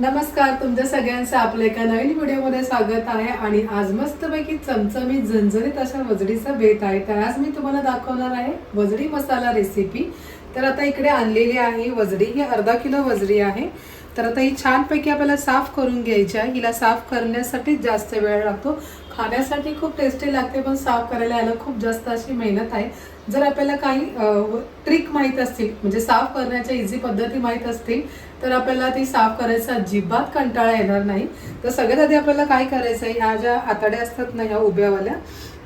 नमस्कार तुमच्या सगळ्यांचं आपल्या एका नवीन व्हिडिओमध्ये स्वागत आहे आणि आज मस्तपैकी चमचमीत झणझणीत अशा वजडीचा बेत आहे. तर आज मी तुम्हाला दाखवणार आहे वजडी मसाला रेसिपी तर आता इकडे आणलेली आहे वजडी. ही अर्धा किलो वजडी आहे. तर आता ही छानपैकी आपल्याला साफ करून घ्यायची आहे. हिला साफ करण्यासाठी जास्त वेळ लागतो. खाण्यासाठी खूप टेस्टी लागते पण साफ करायला याला खूप जास्त अशी मेहनत आहे. जर आपल्याला काही ट्रिक माहीत असतील म्हणजे साफ करण्याच्या इझी पद्धती माहीत असतील तर आपल्याला ती साफ करायचा अजिबात कंटाळा येणार नाही. तर सगळ्यात आधी आपल्याला काय करायचं आहे ह्या ज्या आतड्या असतात ना ह्या उभ्यावाल्या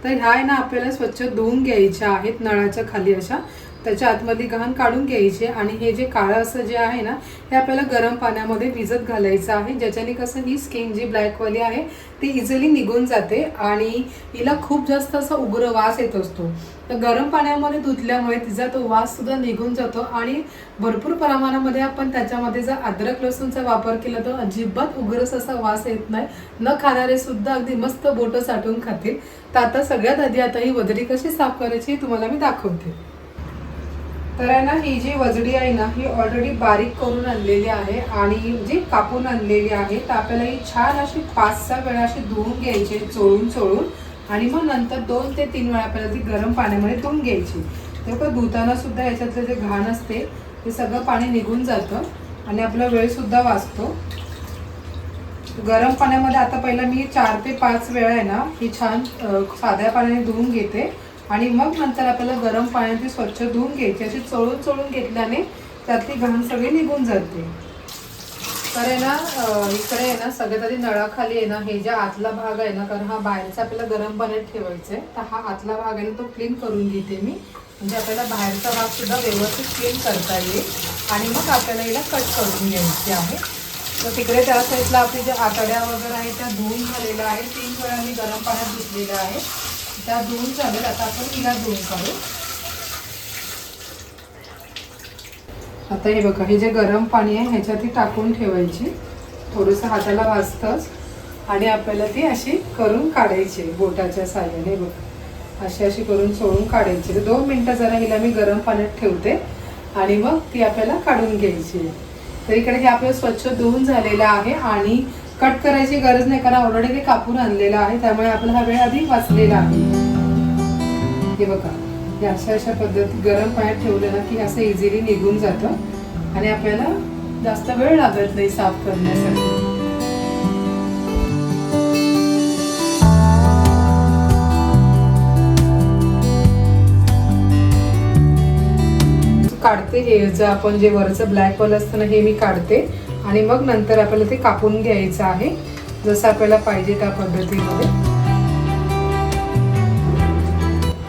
तर ह्या आहे ना आपल्याला स्वच्छ धुवून घ्यायच्या आहेत नळाच्या खाली अशा. त्याच्या आतमधली घाण काढून घ्यायची आणि हे जे काळं असं जे आहे ना हे आपल्याला गरम पाण्यामध्ये भिजत घालायचं आहे. ज्याच्याने कसं ही स्किन जी ब्लॅकवाली आहे ती इझिली निघून जाते आणि हिला खूप जास्त असा उग्र वास येत असतो. तर गरम पाण्यामध्ये धुतल्यामुळे तिचा तो वास सुद्धा निघून जातो आणि भरपूर प्रमाणामध्ये आपण त्याच्यामध्ये जर अद्रक लसूणचा वापर केला तर अजिबात उग्रस असा वास येत नाही. न खाणारे सुद्धा अगदी मस्त बोटं साठवून खातील. तर आता सगळ्यात आधी आता ही वदरी कशी साफ करायची तुम्हाला मी दाखवते. तर आहे ना ही जी वजडी आहे ना ही ऑलरेडी बारीक करून आणलेली आहे आणि जी कापून आणलेली आहे तर आपल्याला ही छान अशी पाच सहा वेळा अशी धुवून घ्यायची चोळून चोळून. आणि मग नंतर दोन ते तीन वेळा आपल्याला ती गरम पाण्यामध्ये धुवून घ्यायची. तेव्हा धुताना सुद्धा याच्यातलं जे घाण असते ते सगळं पाणी निघून जातं आणि आपला वेळ सुद्धा वाचतो. गरम पाण्यामध्ये आता पहिला मी चार ते पाच वेळा आहे ना ही छान साध्या पाण्याने धुवून घेते. आणि मग नंतर आपल्याला गरम पाण्याने स्वच्छ धुवून घ्यायची. अशी चोळून चोळून घेतल्याने त्यातली घाण सगळी निघून जाते. तर आहे ना इकडे आहे ना सगळ्यात आधी नळाखाली आहे ना हे जे आतला भाग आहे ना कारण हा बाहेरचा आपल्याला गरम पाण्यात ठेवायचा आहे तर हा आतला भाग आहे ना तो क्लीन करून घेते मी. म्हणजे आपल्याला बाहेरचा भाग सुद्धा व्यवस्थित क्लीन करता येईल. आणि मग आपल्याला हिला कट करून घ्यायची आहे. तर तिकडे त्या साईडला आपली ज्या आतड्या वगैरे आहेत त्या धुवून झालेल्या आहेत. तीन वेळा मी गरम पाण्यात धुतलेल्या आहे त्या धुवून झालेत आता आपण हिला धुवून काढू आता हे बघा हे जे गरम पाणी आहे ह्याच्यात ती टाकून ठेवायची. थोडंसं हाताला वाजतंच. आणि आपल्याला ती अशी करून काढायची बोटाच्या साह्याने. बघा अशी अशी करून सोडून काढायची. तर दोन मिनटं जरा हिला मी गरम पाण्यात ठेवते. आणि मग ती आपल्याला काढून घ्यायची. तर इकडे हे आपलं स्वच्छ धुवून झालेलं आहे आणि कट करायची गरज नाही कारण ऑलरेडी ते कापून आणलेलं आहे त्यामुळे आपला हा वेळ आधी वाचलेला आहे. हे बघा हे अशा अशा पद्धती गरम पाण्यात ठेवलं ना की असं इझिली निघून जातं आणि आपल्याला जास्त वेळ लागत नाही साफ करण्यासाठी. काढते हे जे आपण जे वरचं ब्लॅक वॉल असतं ना हे मी काढते. आणि मग नंतर आपल्याला ते कापून घ्यायचं आहे जसं आपल्याला पाहिजे त्या पद्धतीमध्ये.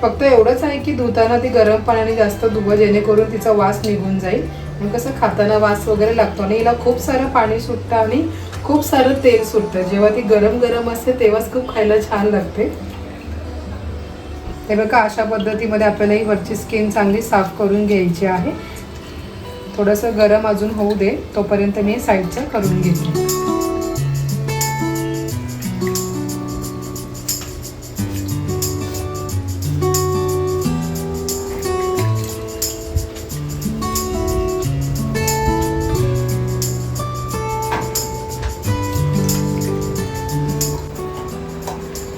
फक्त एवढंच आहे की धुताना ती गरम पाण्याने जास्त धुवं जेणेकरून तिचा वास निघून जाईल. आणि कसं खाताना वास वगैरे लागतो आणि हिला खूप सारं पाणी सुटतं आणि खूप सारं तेल सुटतं. जेव्हा ती गरम गरम असते तेव्हाच खूप खायला छान लागते. हे बघा अशा पद्धतीमध्ये आपल्याला ही वरची स्किन चांगली साफ करून घ्यायची आहे. थोडंसं गरम अजून होऊ दे तोपर्यंत मी साईडचं करून घेते.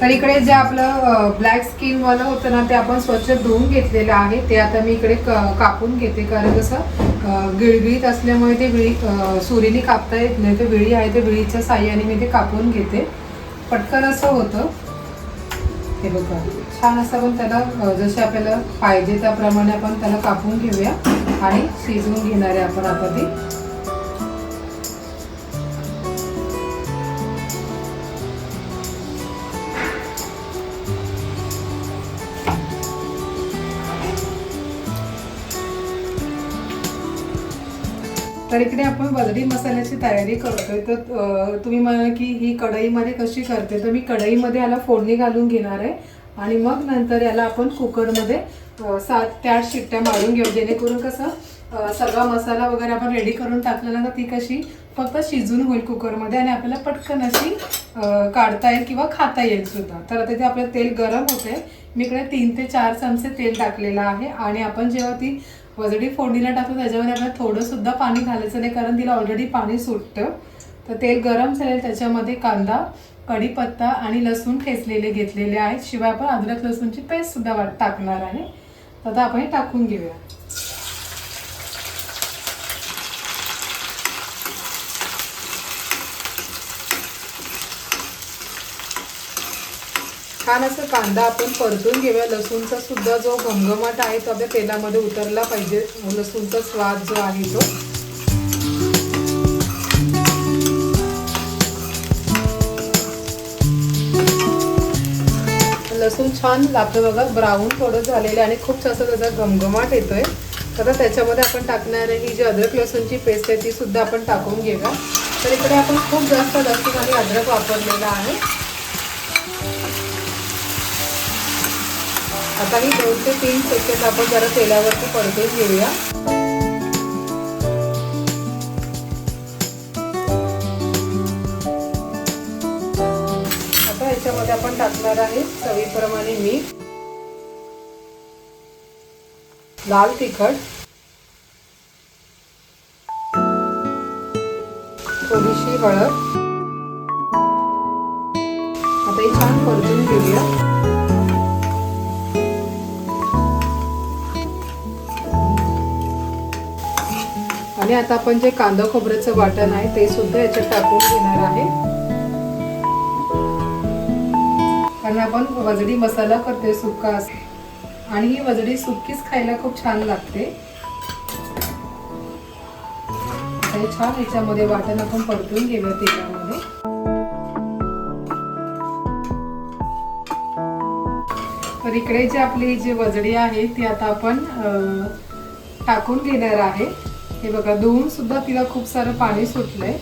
तर इकडे जे आपलं ब्लॅक स्किनवालं होतं ना ते आपण स्वच्छ धुवून घेतलेलं आहे. ते आता मी इकडे क- कापून घेते कारण कसं गिळगिळीत असल्यामुळे ते विळी सुरीने कापता येत नाही. ते विळी आहे ते विळीच्या साह्याने मी ते कापून घेते. पटकन असं होतं. हे बघा. छान असं आपण त्याला जसे आपल्याला पाहिजे त्याप्रमाणे आपण त्याला कापून घेऊया आणि शिजवून घेणार आहे आपण आता ते. तर इकडे आपण वजडी मसाल्याची तयारी करतोय. तर तुम्ही म्हणाल की ही कढईमध्ये कशी करते? तर मी कढईमध्ये याला फोडणी घालून घेणार आहे. आणि मग नंतर याला आपण कुकरमध्ये सात ते आठ शिट्ट्या मारून घेऊ. जेणेकरून कसं सगळा मसाला वगैरे आपण रेडी करून टाकलेला ना तर ती कशी फक्त शिजून होईल कुकरमध्ये आणि आपल्याला पटकन अशी काढता येईल किंवा खाता येईल सुद्धा. तर आता ते आपलं तेल गरम होते मी इकडे तीन ते चार चमचे तेल टाकलेलं आहे. आणि आपण जेव्हा ती वजडी फोडणीला टाकतो त्याच्यामध्ये आपल्याला थोडं सुद्धा पाणी घालायचं नाही कारण तिला ऑलरेडी पाणी सुटतं. तर तेल गरम झालेलं त्याच्यामध्ये कांदा कढीपत्ता आणि लसूण ठेचलेले घेतलेले आहेत. शिवाय आपण अद्रक लसूणची पेस्टसुद्धा वाट टाकणार आहे. तर आता आपण हे टाकून घेऊया. छान असं कांदा आपण परतून घेऊया. लसूणचा सुद्धा जो घमघमाट आहे तो आपल्या तेलामध्ये उतरला पाहिजे. लसूणचा स्वाद जो आहे तो. लसूण छान लागतं बघा ब्राऊन थोडं झालेलं आणि खूप असं त्याचा घमघमाट येतोय. तर त्याच्यामध्ये आपण टाकणार ही जी अद्रक लसूणची पेस्ट आहे ती सुद्धा आपण टाकून घेऊया. तर इकडे आपण खूप जास्त लसूण आणि अद्रक वापरलेला आहे. आता ही दोन ते तीन सेकंद आपण जरा तेलावरती परतून घेऊया. आता याच्यामध्ये आपण टाकणार आहे चवीप्रमाणे मीठ लाल तिखट थोडीशी हळद. आता ही छान परतून घेऊया. आणि आता आपण जे कांदा खोबऱ्याचं वाटण आहे ते सुद्धा याच्यात टाकून घेणार आहे. कारण आपण वजडी मसाला करते सुका आणि ही वजडी सुकीच खायला खूप छान लागते. हे छान याच्यामध्ये वाटण आपण परतून घेऊया तेलामध्ये. तर इकडे जी आपली जी वजडी आहे ती आता आपण टाकून घेणार आहे. हे बघा धुवून सुद्धा तिला खूप सारं पाणी सुटलंय.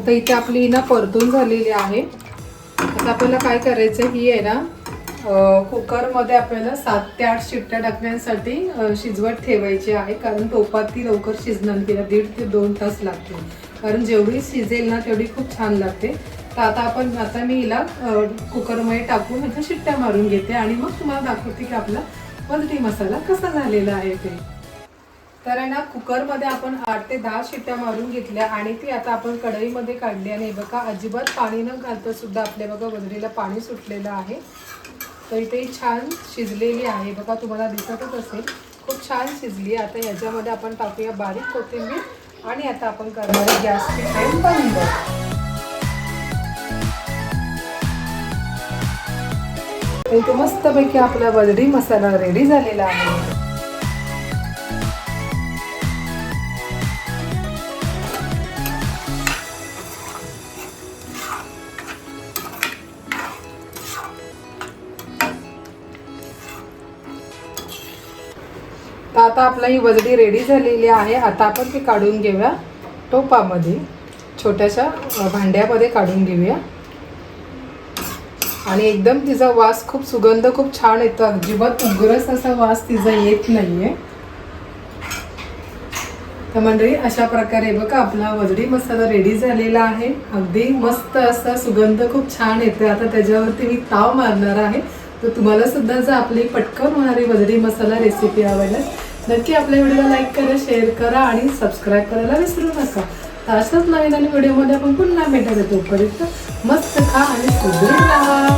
आता इथे आपली ना परतून झालेली आहे. आता आपल्याला काय करायचं ही आहे ना कुकरमध्ये आपल्याला सात ते आठ शिट्ट्या टाकण्यासाठी शिजवत ठेवायची आहे. कारण टोपात ती लवकर शिजणार नाही. तिला दीड ते दोन तास लागतील. कारण जेवढी शिजेल ना तेवढी खूप छान लागते. तर आता आपण आता मी हिला कुकरमध्ये टाकून ह्याच्या शिट्ट्या मारून घेते. आणि मग तुम्हाला दाखवते की आपला पलटी मसाला कसा झालेला आहे ते. तर आहे ना कुकरमध्ये आपण आठ ते दहा शिट्ट्या मारून घेतल्या आणि ती आता आपण कढईमध्ये काढली आणि बघा अजिबात पाणी न घालता सुद्धा आपल्या बघा वजडीला पाणी सुटलेलं आहे. तर इथे छान शिजलेली आहे. बघा तुम्हाला दिसतच असेल. खूप छान शिजली. आता ह्याच्यामध्ये आपण टाकूया बारीक कोथिंबीर आणि आता आपण करणार गॅस गॅसची फ्लेम बंद. इथे मस्तपैकी आपला वजडी मसाला रेडी झालेला आहे. आता आपला ही वजडी रेडी झालेली आहे. आता आपण ती काढून घेऊया. टोपामध्ये छोट्याशा भांड्यामध्ये काढून घेऊया. आणि एकदम तिचा वास खूप सुगंध खूप छान येतो. अजिबात उग्रस असा वास तिचा येत नाहीये. तर मंडळी अशा प्रकारे बघा आपला वजडी मसाला रेडी झालेला आहे. अगदी मस्त असा सुगंध खूप छान येतो आता त्याच्यावरती मी ताव मारणार आहे. तर तुम्हाला सुद्धा जर आपली पटकन होणारी वजडी मसाला रेसिपी आवडल्यास नक्की आपल्या व्हिडिओला लाईक करा शेअर करा आणि सबस्क्राईब करायला विसरू नका. तर अशाच नवीन आणि व्हिडिओमध्ये आपण पुन्हा भेटायला तोपर्यंत मस्त खा आणि सुदृढ राहा.